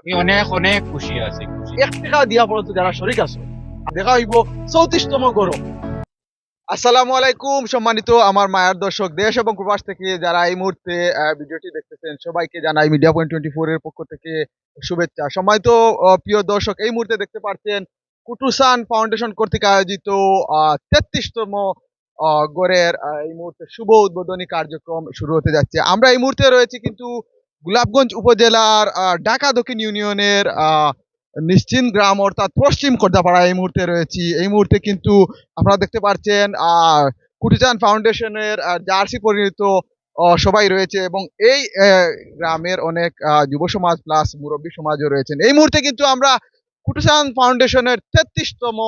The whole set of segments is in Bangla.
আমি অনেক অনেক খুশি আছি খুশি এক টাকা দিয়া পড়তো যারা শরিক আছে। দেখা হইব চৌত্রিশতম গৌরব আসসালামু আলাইকুম সম্মানিত আমার মায়ের দর্শক দেশ এবং প্রবাস থেকে যারা এই মুহূর্তে ভিডিওটি দেখতেছেন সবাইকে জানাই মিডিয়া পয়েন্ট টোয়েন্টি ফোর এর পক্ষ থেকে শুভেচ্ছা। সম্মানিত প্রিয় দর্শক এই মুহূর্তে দেখতে পাচ্ছেন কুটুসান ফাউন্ডেশন কর্তৃক আয়োজিত তেত্রিশতম গড়ের এই মুহূর্তে শুভ উদ্বোধনী কার্যক্রম শুরু হতে যাচ্ছে। আমরা এই মুহূর্তে রয়েছি কিন্তু গোলাপগঞ্জ উপজেলার ঢাকা দক্ষিণ ইউনিয়নের আহ, নিশ্চিন্ত গ্রাম অর্থাৎ পশ্চিম খোর্ধাপাড়া এই মুহূর্তে রয়েছি। এই মুহূর্তে কিন্তু আপনারা দেখতে পাচ্ছেন কুটিচান ফাউন্ডেশনের জার্সি পরিণত সবাই রয়েছে এবং এই গ্রামের অনেক যুব সমাজ প্লাস মুরব্বী সমাজও রয়েছেন। এই মুহূর্তে কিন্তু আমরা কুটুসান ফাউন্ডেশনের তেত্রিশতম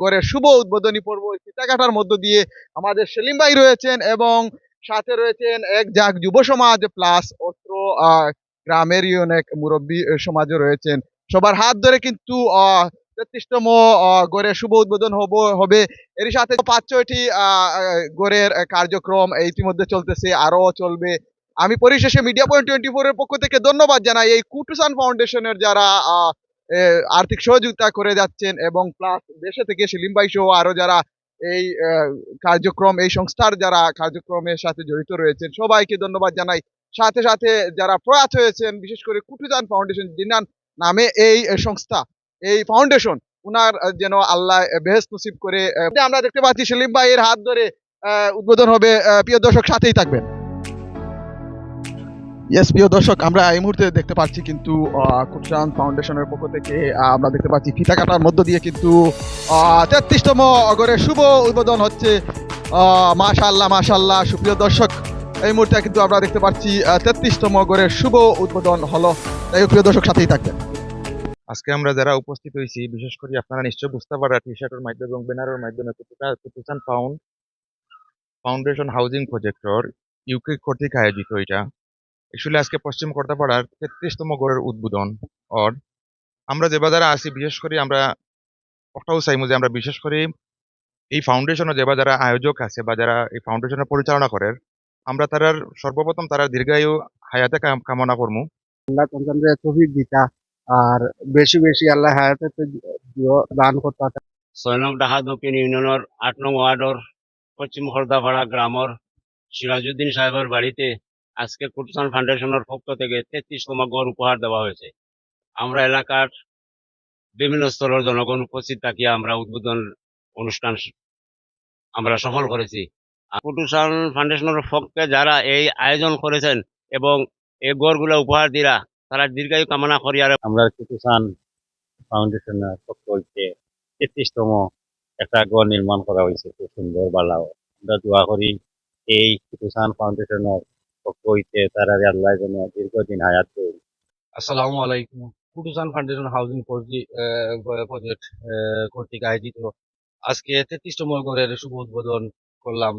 গড়ের শুভ উদ্বোধনী পর্ব সীতাকাটার মধ্য দিয়ে আমাদের সেলিম ভাই রয়েছেন এবং সাথে রয়েছেন এক জাগ যুব সমাজ প্লাস অত্র আহ, গ্রামেরই অনেক মুরব্বী সমাজও রয়েছেন। সবার হাত ধরে কিন্তু তেত্রিশতম গড়ের শুভ উদ্বোধন হব হবে। এর সাথে পাঁচ ছয়টি গড়ের কার্যক্রম ইতিমধ্যে চলতেছে আরও চলবে। আমি পরিশেষে মিডিয়া পয়েন্ট টোয়েন্টি ফোর এর পক্ষ থেকে ধন্যবাদ জানাই এই কুটুসান ফাউন্ডেশনের যারা আর্থিক সহযোগিতা করে যাচ্ছেন এবং প্লাস দেশে থেকে সেলিম ভাই সহ আরও যারা এই কার্যক্রম, এই সংস্থার যারা কার্যক্রমের সাথে জড়িত রয়েছেন, সবাইকে ধন্যবাদ জানাই। সাথে সাথে যারা প্রয়াত হয়েছেন, বিশেষ করে কুটুদান ফাউন্ডেশন দিনান নামে এই সংস্থা, এই ফাউন্ডেশন, উনার যেন আল্লাহ বেহেস নসিব করে আমরা দেখতে পাচ্ছি সেলিম ভাইয়ের হাত ধরে উদ্বোধন হবে প্রিয় দর্শক, সাথেই থাকবেন। ইয়েস প্রিয় দর্শক, আমরা এই মুহূর্তে দেখতে পাচ্ছি কিন্তু কুটরান ফাউন্ডেশনের পক্ষ থেকে আমরা দেখতে পাচ্ছি ফিতা কাটার মধ্য দিয়ে কিন্তু তেত্রিশতম অগরের শুভ উদ্বোধন হচ্ছে। মাশাল্লাহ মাশাল্লাহ সুপ্রিয় দর্শক, এই মুহূর্তে কিন্তু আমরা দেখতে পাচ্ছি তেত্রিশতম অগরের শুভ উদ্বোধন হলো। তাই প্রিয় দর্শক, সাথেই থাকবেন। আজকে আমরা যারা উপস্থিত হয়েছি, বিশেষ করে আপনারা নিশ্চয় বুঝতে পারা টি শার্টের মাধ্যমে এবং ব্যানারের মাধ্যমে কুতুসান found foundation housing projector UK কর্তৃক আয়োজিত এটা। অ্যাকচুয়ালি আজকে পশ্চিম কর্তাপাড়ার তেত্রিশতম গড়ের উদ্বোধন। অর আমরা যে যারা আছি বিশেষ করে আমরা ওটাও চাইমু যে আমরা বিশেষ করে এই ফাউন্ডেশনের যে যারা আয়োজক আছে বা যারা এই ফাউন্ডেশনের পরিচালনা করে আমরা তারার সর্বপ্রথম তারা দীর্ঘায়ু হায়াতে কাম- কামনা করব আল্লাহ তোমাদের তৌফিক দিতা আর বেশি বেশি আল্লাহ হায়াতে দান করতা। ছয় নং ঢাকা দক্ষিণ ইউনিয়নের আট নং ওয়ার্ডর পশ্চিম খর্দাপাড়া গ্রামর সিরাজউদ্দিন সাহেবের বাড়িতে আজকে কুটসান ফাউন্ডেশনের পক্ষ থেকে তেত্রিশতম গড় উপহার দেওয়া হয়েছে। আমরা এলাকার বিভিন্ন স্তরের জনগণ উপস্থিত থাকিয়া আমরা উদ্বোধন অনুষ্ঠান আমরা সফল করেছি। কুটুসান ফাউন্ডেশনের পক্ষে যারা এই আয়োজন করেছেন এবং এই গড়গুলো উপহার দিরা তারা দীর্ঘায়ু কামনা করি আর আমরা কুটুসান ফাউন্ডেশনের পক্ষ হইতে তেত্রিশতম একটা গড় নির্মাণ করা হয়েছে। খুব সুন্দর বালাও। আমরা দোয়া করি এই কিষান ফাউন্ডেশনের পক্ষ হইতে তারা আল্লাহ যেন দীর্ঘদিন হায়াত দেয় আসসালামু আলাইকুম। কুটুসান ফাউন্ডেশন হাউজিং প্রজেক্ট কর্তৃক আয়োজিত আজকে তেত্রিশতম গড়ের শুভ উদ্বোধন করলাম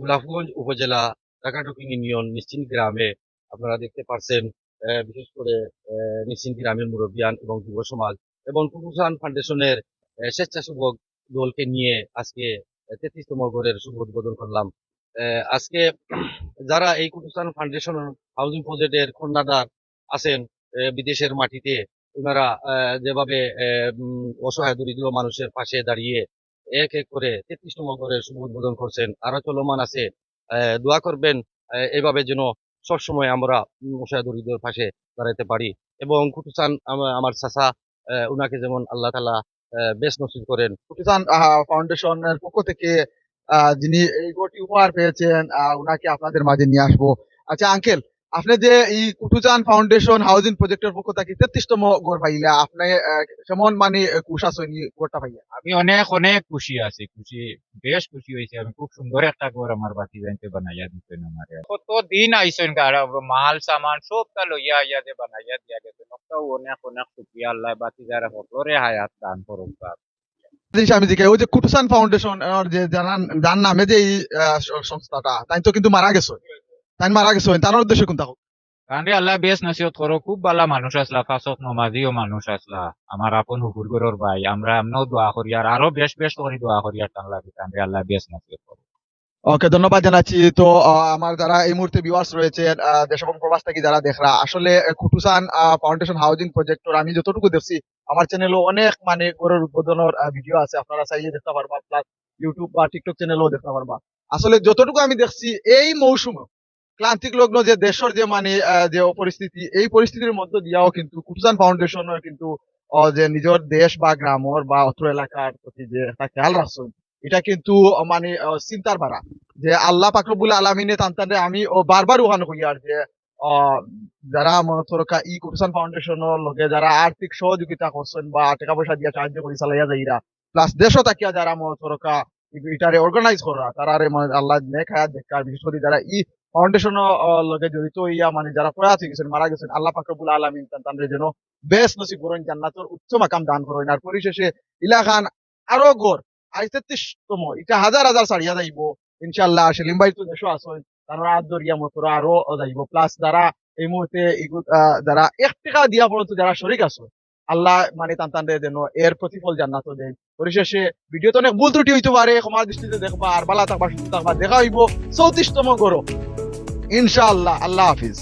গোলাপগঞ্জ উপজেলা টাকাটুকিং ইউনিয়ন নিশ্চিন্ত গ্রামে। আপনারা দেখতে পাচ্ছেন বিশেষ করে আহ, নিশ্চিন্ত গ্রামের মুরব্বিয়ান এবং যুব সমাজ এবং কুটুসান ফাউন্ডেশনের স্বেচ্ছাসেবক দলকে নিয়ে আজকে তেত্রিশতম গড়ের শুভ উদ্বোধন করলাম। আজকে যারা এই কুটুসান ফাউন্ডেশন হাউজিং প্রজেক্টের খন্ডাদার আছেন বিদেশের মাটিতে ওনারা যেভাবে অসহায় দরিদ্র মানুষের পাশে দাঁড়িয়ে এক এক করে তেত্রিশতম করে শুভ উদ্বোধন করছেন আরও চলমান আছে দোয়া করবেন এভাবে যেন সবসময় আমরা অসহায় দরিদ্রের পাশে দাঁড়াতে পারি এবং কুটুসান আমার আহ, উনাকে যেমন আল্লাহ তালা বেশ নসিব করেন। কুটিসান ফাউন্ডেশনের পক্ষ থেকে যিনি এই গোটি উপহার পেয়েছেন উনাকে আপনাদের মাঝে নিয়ে আসব। আচ্ছা আঙ্কেল, আপনি যে এই কুটুজান ফাউন্ডেশন হাউজিং প্রজেক্টের পক্ষ থেকে তেত্রিশতম গড় পাইলা, আপনি কেমন মানে কুশা সৈনী গড়টা পাইলা আমি অনেক অনেক খুশি আছি, খুশি, বেশ খুশি হয়েছে আমি। খুব সুন্দর একটা ঘর আমার বাতি জানতে বানাইয়া দিতেন আমার। কত দিন আইসেন মাল, সামান সবটা লইয়া আইয়া যে বানাইয়া দিয়া ওটাও অনেক অনেক শুক্রিয়া, আল্লাহ বাতি যারা সকলরে হায়াত দান তার কুটুসান ফাউন্ডেশন যার নামে যে সংস্থাটা তাই তো কিন্তু মারা গেছে। তাই মারা গেছে তার উদ্দেশ্য কোনটা কারণ আল্লাহ বেশ নসিহত করো, খুব ভালো মানুষ আসলা ফাঁসত নমাজিও মানুষ আসলা আমার আপন হুকুর ভাই, আমরা এমনও দোয়া করি, আর আরও বেশ বেশ করি দোয়া করি আর কারণ আল্লাহ বেশ নসিহত করো। ওকে ধন্যবাদ জানাচ্ছি। তো আমার যারা এই মুহূর্তে ভিউয়ার্স রয়েছেন আহ, দেশ এবং প্রবাস থেকে যারা দেখরা আসলে আহ, কুটুসান ফাউন্ডেশন হাউজিং প্রজেক্টর আমি যতটুকু দেখছি আমার চ্যানেলও অনেক মানে গড়ের উদ্বোধনের ভিডিও আছে। আপনারা চাইলে দেখতে পারবা প্লাস ইউটিউব বা টিকটক চ্যানেলও দেখতে পারবা। আসলে যতটুকু আমি দেখছি এই মৌসুমে ক্লান্তিক লগ্ন যে দেশের যে মানে যে পরিস্থিতি এই পরিস্থিতির মধ্যে দিয়াও কিন্তু কুটুসান ফাউন্ডেশনের কিন্তু যে নিজের দেশ বা গ্রামর বা অত্র এলাকার প্রতি যে একটা খেয়াল রাখছেন এটা কিন্তু মানে চিন্তার বাড়া যে আল্লাহ পাকরবুল আলমিনে তান্তানে আমি, ও বারবার উহান করি আর যে যারা মনে থরকা ই কুটুসান ফাউন্ডেশনের লগে যারা আর্থিক সহযোগিতা করছেন বা টাকা পয়সা দিয়া সাহায্য করি চালাইয়া যাইরা প্লাস দেশও তাকিয়া যারা মনে থরকা এটারে অর্গানাইজ করা তারা মানে আল্লাহ নেক হায়াত দেখা বিশেষ করে যারা ই ফাউন্ডেশন লগে জড়িত ইয়া মানে যারা প্রয়াত হয়ে গেছেন, মারা গেছেন, আল্লাহ পাকরবুল আলমিন তান্তানের যেন বেশ নসিব করেন জান্নাতের উচ্চ মাকাম দান করেন। আর পরিশেষে ইলা খান আরও গড় আজ এটা হাজার হাজার যাইব। ইনশাল্লাহ সেলিম ভাই তো তারা ধরিয়া মতরা আরও যাইব। প্লাস যারা এই মুহূর্তে যারা এক টাকা দিয়া পর্যন্ত যারা শরিক আল্লাহ মানে যেন এর প্রতিফল জান্নাত দেয় পরিশেষে ভিডিওতে অনেক ভুল ত্রুটি হইতে পারে, ক্ষমার দৃষ্টিতে দেখবা, আর বালা থাকবা, সুস্থ থাকবা, দেখা হইব চৌত্রিশতম গরো ইনশাআল্লাহ, আল্লাহ হাফিজ।